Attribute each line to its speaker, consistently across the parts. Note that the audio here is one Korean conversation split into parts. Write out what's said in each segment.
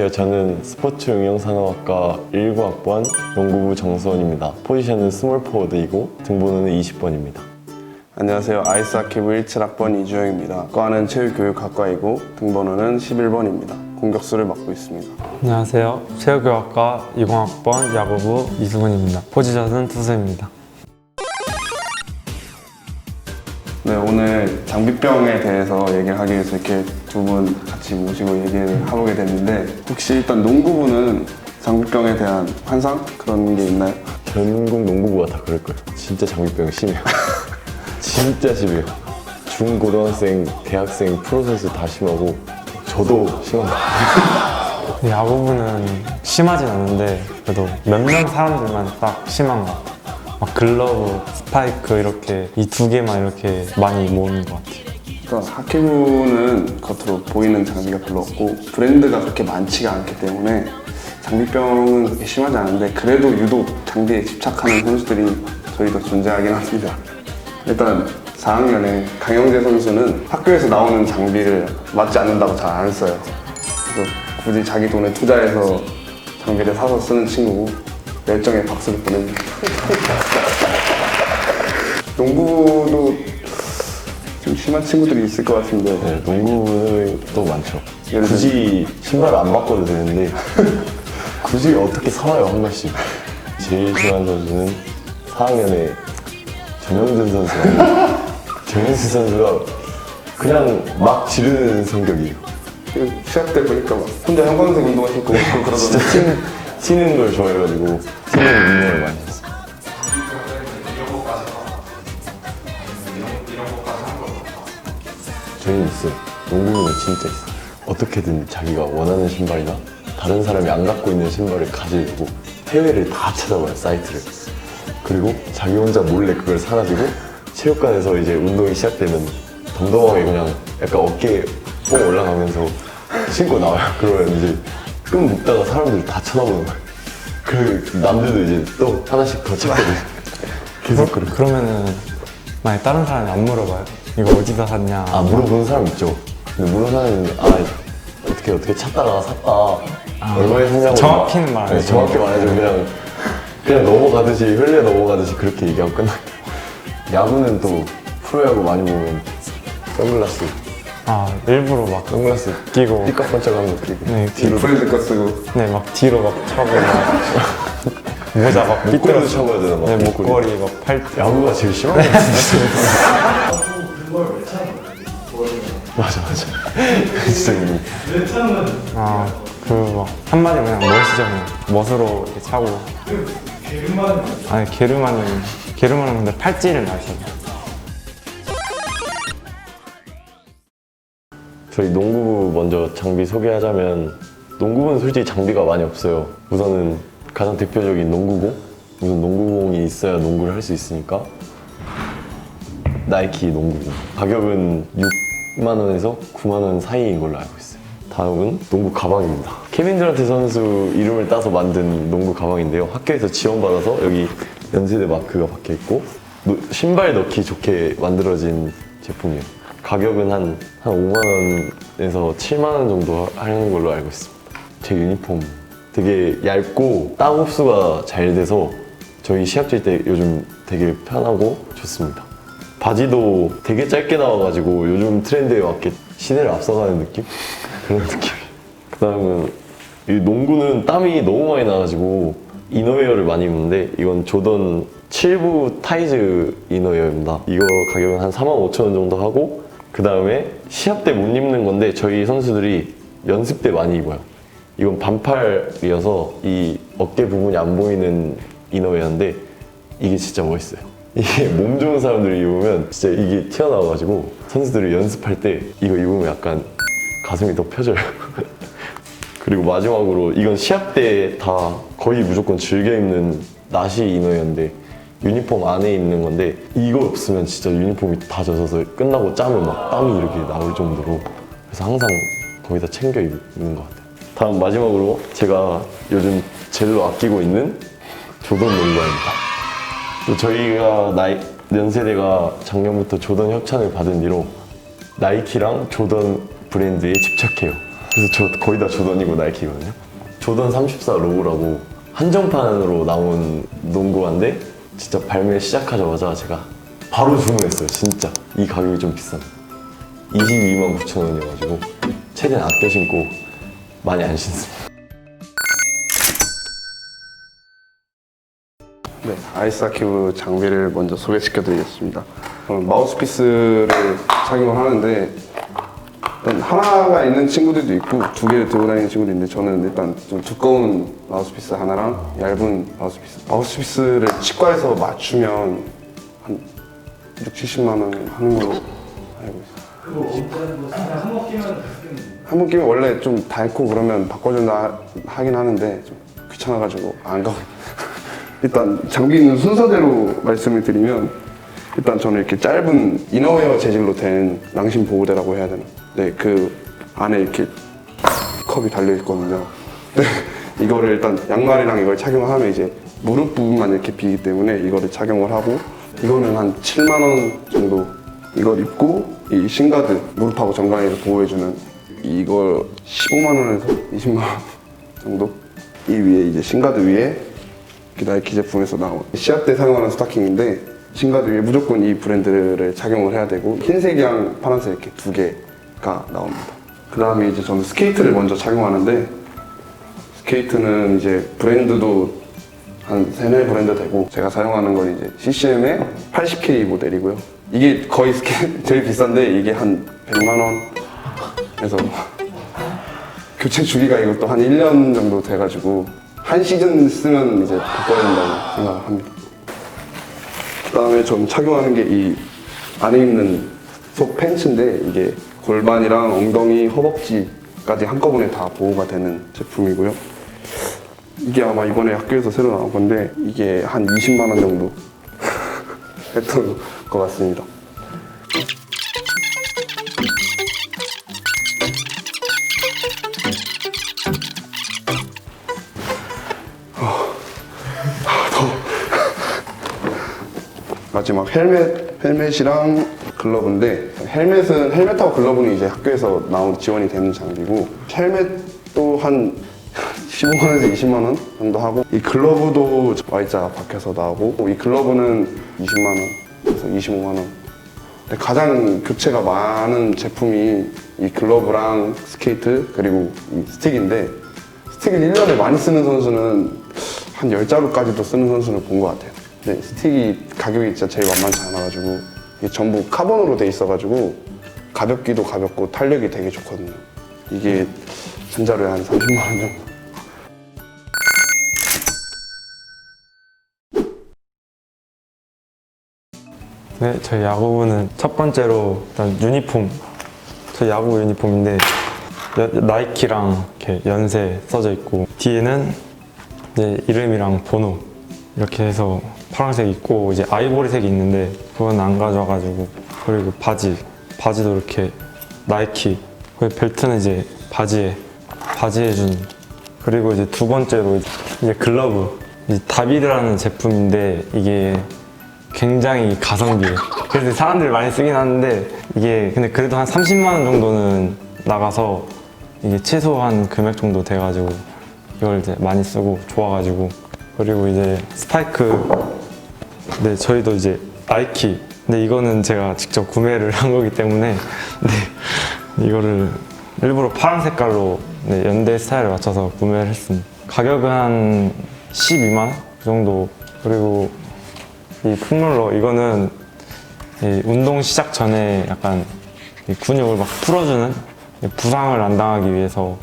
Speaker 1: 안녕하세요. 저는 스포츠 응용산업학과 19학번 농구부 정수원입니다. 포지션은 스몰 포워드이고 등번호는 20번입니다.
Speaker 2: 안녕하세요. 아이스하키부 17학번 이주영입니다. 과는 체육교육학과이고 등번호는 11번입니다. 공격수를 맡고 있습니다.
Speaker 3: 안녕하세요. 체육교학과 20학번 야구부 이수근입니다. 포지션은 투수입니다.
Speaker 2: 네, 오늘 장비병에 대해서 얘기를 하기 위해서 이렇게 두 분 같이 모시고 얘기를 해보게 됐는데 혹시 일단 농구부는 장비병에 대한 환상 그런 게 있나요?
Speaker 1: 전국 농구부가 다 그럴 거예요. 진짜 장비병 심해요. 진짜 심해요. 중 고등학생, 대학생, 프로 선수 다 심하고 저도 심합니다.
Speaker 3: 야구부는 심하진 않은데 그래도 몇 명 사람들만 딱 심한 것 같아요. 막 글러브, 스파이크 이렇게 이 두 개만 이렇게 많이 모으는 것 같아요.
Speaker 2: 그러니까 하키부는 겉으로 보이는 장비가 별로 없고 브랜드가 그렇게 많지가 않기 때문에 장비병은 그렇게 심하지 않은데 그래도 유독 장비에 집착하는 선수들이 저희도 존재하긴 합니다. 일단 4학년에 강영재 선수는 학교에서 나오는 장비를 맞지 않는다고 잘 안 써요. 그래서 굳이 자기 돈에 투자해서 장비를 사서 쓰는 친구고 열정에 박수를 보냅니다. 농구도 좀 심한 친구들이 있을 것 같은데
Speaker 1: 네, 농구는 또 많죠.
Speaker 2: 예를
Speaker 1: 굳이 신발을 안 바꿔도 되는데 굳이 어떻게 사와요 한 번씩. 제일 심한 선수는 4학년에 전영준 선수가 전영준 선수가 그냥 막 지르는 성격이에요.
Speaker 2: 그 시합 때 보니까 막 혼자 형광색 운동화 신고 그러던데
Speaker 1: 튀는 걸 좋아해가지고 많이 했어요. 저희는 있어요. 농구부는 진짜 있어요. 어떻게든 자기가 원하는 신발이나 다른 사람이 안 갖고 있는 신발을 가지고 해외를 다 찾아봐요, 사이트를. 그리고 자기 혼자 몰래 그걸 사가지고 체육관에서 이제 운동이 시작되면 덤덤하게 그냥 약간 어깨에 뽕 올라가면서 신고 나와요. 그러면 이제 끈 묶다가 사람들이 다 쳐다보는 거예요. 그 남들도 이제 또 하나씩 더 찾거든요. 계속 그렇게.
Speaker 3: 그러면은 만약 다른 사람이 안 물어봐요? 이거 어디서 샀냐?
Speaker 1: 아 물어보는 사람 있죠. 근데 물어보는 사람은 아 어떻게 어떻게 찾다가 샀다. 얼마에 샀냐고.
Speaker 3: 정확히는 말 안
Speaker 1: 네,
Speaker 3: 해줘.
Speaker 1: 정확히 말해줘. 그냥 그냥 넘어가듯이 흘려 넘어가듯이 그렇게 얘기하고 끝나. 야구는 또 프로야구 많이 보면 선글라스,
Speaker 3: 아 일부러 막
Speaker 1: 선글라스
Speaker 3: 끼고.
Speaker 1: 삐까뻔쩍한 거 끼고
Speaker 3: 네,
Speaker 1: 뒤로
Speaker 2: 거 쓰고.
Speaker 3: 네, 막 뒤로 막 차고 막. 모자 막
Speaker 1: 목걸이도
Speaker 3: 삐뚤어져.
Speaker 1: 쳐봐야 되나 봐.
Speaker 3: 네, 목걸이. 막 팔찌
Speaker 1: 야구가 제일 심한 거 같은데. 맞아 맞아. 진짜 이거
Speaker 3: 아, 그 막 한마디 그냥 멋이죠 그냥 멋으로 이렇게 차고. 게르마는? 아니 게르마는 게르마는 근데 팔찌를 잘 써요
Speaker 1: 저희 농구부 먼저 장비 소개하자면 농구부는 솔직히 장비가 많이 없어요. 우선은 가장 대표적인 농구공. 우선 농구공이 있어야 농구를 할 수 있으니까 나이키 농구공. 가격은 6만 원에서 9만 원 사이인 걸로 알고 있어요. 다음은 농구 가방입니다. 케빈 드란트 선수 이름을 따서 만든 농구 가방인데요. 학교에서 지원받아서 여기 연세대 마크가 박혀 있고 노- 신발 넣기 좋게 만들어진 제품이에요. 가격은 한, 한 5만 원에서 7만 원 정도 하는 걸로 알고 있습니다. 제 유니폼 되게 얇고 땀 흡수가 잘 돼서 저희 시합 뛸 때 요즘 되게 편하고 좋습니다. 바지도 되게 짧게 나와가지고 요즘 트렌드에 맞게 시대를 앞서가는 느낌? 그런 느낌. 그 다음은 이 농구는 땀이 너무 많이 나가지고 이너웨어를 많이 입는데 이건 조던 7부 타이즈 이너웨어입니다. 이거 가격은 한 4만 5천 원 정도 하고 그 다음에 시합 때 못 입는 건데 저희 선수들이 연습 때 많이 입어요. 이건 반팔이어서 이 어깨 부분이 안 보이는 이너웨어인데 이게 진짜 멋있어요. 이게 몸 좋은 사람들이 입으면 진짜 이게 튀어나와가지고 선수들이 연습할 때 이거 입으면 약간 가슴이 더 펴져요. 그리고 마지막으로 이건 시합 때 다 거의 무조건 즐겨 입는 나시 이너였는데 유니폼 안에 있는 건데 이거 없으면 진짜 유니폼이 다 젖어서 끝나고 짜면 막 땀이 이렇게 나올 정도로 그래서 항상 거의 다 챙겨 입는 것 같아요. 다음 마지막으로 제가 요즘 제일로 아끼고 있는 조던 농구화입니다. 또 저희가 나이, 연세대가 작년부터 조던 협찬을 받은 뒤로 나이키랑 조던 브랜드에 집착해요. 그래서 저 거의 다 조던이고 나이키거든요. 조던 34 로우라고 한정판으로 나온 농구화인데 진짜 발매 시작하자마자 제가 바로 주문했어요. 진짜 이 가격이 좀 비싼. 22만 9천 원이어가지고 최대한 아껴 신고 많이 안 신습니다.
Speaker 2: 네, 아이스아키브 장비를 먼저 소개시켜 드리겠습니다. 저는 마우스피스를 착용을 하는데 하나가 있는 친구들도 있고 두 개를 들고 다니는 친구도 있는데 저는 일단 좀 두꺼운 마우스피스 하나랑 얇은 마우스피스 마우스피스를 치과에서 맞추면 한 6, 70만 원 하는 걸로 알고 있어요. 한번 끼면 원래 좀 닳고 그러면 바꿔준다 하긴 하는데 좀 귀찮아가지고 안 가고 일단 장비는 순서대로 말씀을 드리면 일단 저는 이렇게 짧은 이너웨어 재질로 된 낭심 보호대라고 해야 되나 네 그 안에 이렇게 컵이 달려 있거든요. 네, 이거를 일단 양말이랑 이걸 착용하면 이제 무릎 부분만 이렇게 비기 때문에 이거를 착용을 하고 이거는 한 7만 원 정도 이걸 입고 이 신가드 무릎하고 정강이를 보호해주는 이걸 15만 원에서 20만 원 정도? 이 위에 이제 신가드 위에 나이키 제품에서 나온 시합 때 사용하는 스타킹인데 신가드 위에 무조건 이 브랜드를 착용을 해야 되고 흰색이랑 파란색 이렇게 두 개 가 나옵니다. 그 다음에 이제 저는 스케이트를 먼저 착용하는데 스케이트는 이제 브랜드도 한 세네 브랜드 되고 제가 사용하는 건 이제 CCM의 80K 모델이고요. 이게 거의 스케 제일 비싼데 이게 한 100만 원에서 교체 주기가 이것도 한 1년 정도 돼가지고 한 시즌 쓰면 이제 바꿔야 된다고 생각을 합니다. 그 다음에 전 착용하는 게 이 안에 입는 속 팬츠인데 이게 골반이랑 엉덩이, 허벅지까지 한꺼번에 다 보호가 되는 제품이고요. 이게 아마 이번에 학교에서 새로 나온 건데 이게 한 20만 원 정도 했던 것 같습니다. 마지막 헬멧, 헬멧이랑 글러브인데 헬멧은 헬멧하고 글러브는 이제 학교에서 나온 지원이 되는 장비고 헬멧도 한 15만 원에서 20만 원 정도 하고 이 글러브도 Y자가 박혀서 나오고 이 글러브는 20만 원에서 25만 원. 근데 가장 교체가 많은 제품이 이 글러브랑 스케이트 그리고 이 스틱인데 스틱을 1년에 많이 쓰는 선수는 한 10자루까지도 쓰는 선수를 본것 같아요. 근데 스틱이 가격이 진짜 제일 만만치 않아가지고 이게 전부 카본으로 돼 있어가지고 가볍기도 가볍고 탄력이 되게 좋거든요. 이게 한 자루에 한 30만 원 정도.
Speaker 3: 네, 저희 야구부는 첫 번째로 일단 유니폼. 저희 야구 유니폼인데 여- 나이키랑 이렇게 연세 써져 있고 뒤에는 이제 이름이랑 번호 이렇게 해서 파란색 있고 이제 아이보리색이 있는데 그건 안 가져와가지고 그리고 바지 바지도 이렇게 나이키 그리고 벨트는 이제 바지에 바지에 준 그리고 이제 두 번째로 이제 글러브 이제 다비드라는 제품인데 이게 굉장히 가성비예요. 그래서 사람들이 많이 쓰긴 하는데 이게 근데 그래도 한 30만 원 정도는 나가서 이게 최소한 금액 정도 돼가지고 이걸 이제 많이 쓰고 좋아가지고 그리고 이제 스파이크. 네 저희도 이제 나이키. 근데 이거는 제가 직접 구매를 한 거기 때문에 네 이거를 일부러 파란 색깔로 네, 연대 스타일에 맞춰서 구매를 했습니다. 가격은 한 12만 원 정도. 그리고 이 폼롤러 이거는 이 운동 시작 전에 약간 이 근육을 막 풀어주는 이 부상을 안 당하기 위해서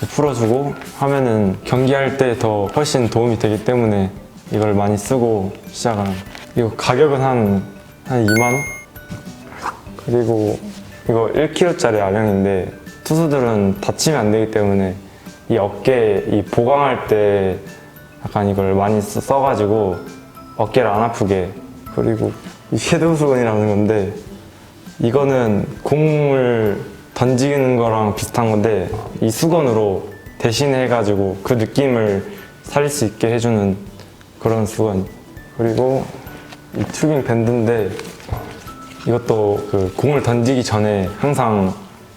Speaker 3: 풀어주고 하면은 경기할 때 더 훨씬 도움이 되기 때문에 이걸 많이 쓰고 시작한 이거 가격은 한, 한 2만 원? 그리고 이거 1kg짜리 아령인데 투수들은 다치면 안 되기 때문에 이 어깨 이 보강할 때 약간 이걸 많이 써- 써가지고 어깨를 안 아프게 그리고 이 섀도우 수건이라는 건데 이거는 공을 던지는 거랑 비슷한 건데 이 수건으로 대신해가지고 그 느낌을 살릴 수 있게 해주는 그런 수건 그리고 이 튜빙 밴드인데 이것도 그 공을 던지기 전에 항상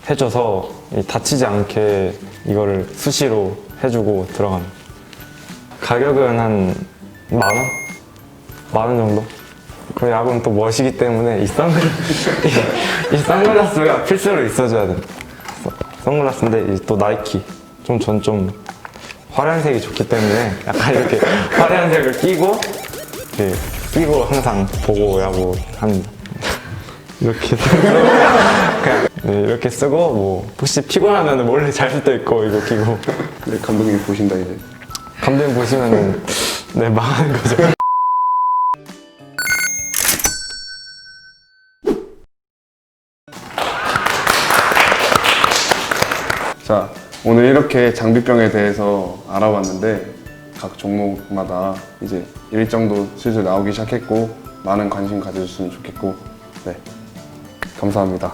Speaker 3: 해줘서 이 다치지 않게 이거를 수시로 해주고 들어갑니다. 가격은 한 만 원? 만 원 정도? 그 야구는 또 멋이기 때문에 이 선글라스, 이, 이 선글라스가 필수로 있어줘야 돼. 선글라스인데 이또 나이키. 좀전좀 화려한 색이 좋기 때문에 약간 이렇게 화려한 색을 끼고 이렇게 끼고 항상 보고 야구 합니다. 이렇게 쓰고 그냥 네, 이렇게 쓰고 뭐 혹시 피곤하면 몰래 잘 수도 있고 이거 끼고
Speaker 2: 네, 감독님 보신다 이제.
Speaker 3: 감독님 보시면은 네 망하는 거죠.
Speaker 2: 오늘 이렇게 장비병에 대해서 알아봤는데 각 종목마다 이제 일정도 슬슬 나오기 시작했고 많은 관심 가져주시면 좋겠고 네 감사합니다.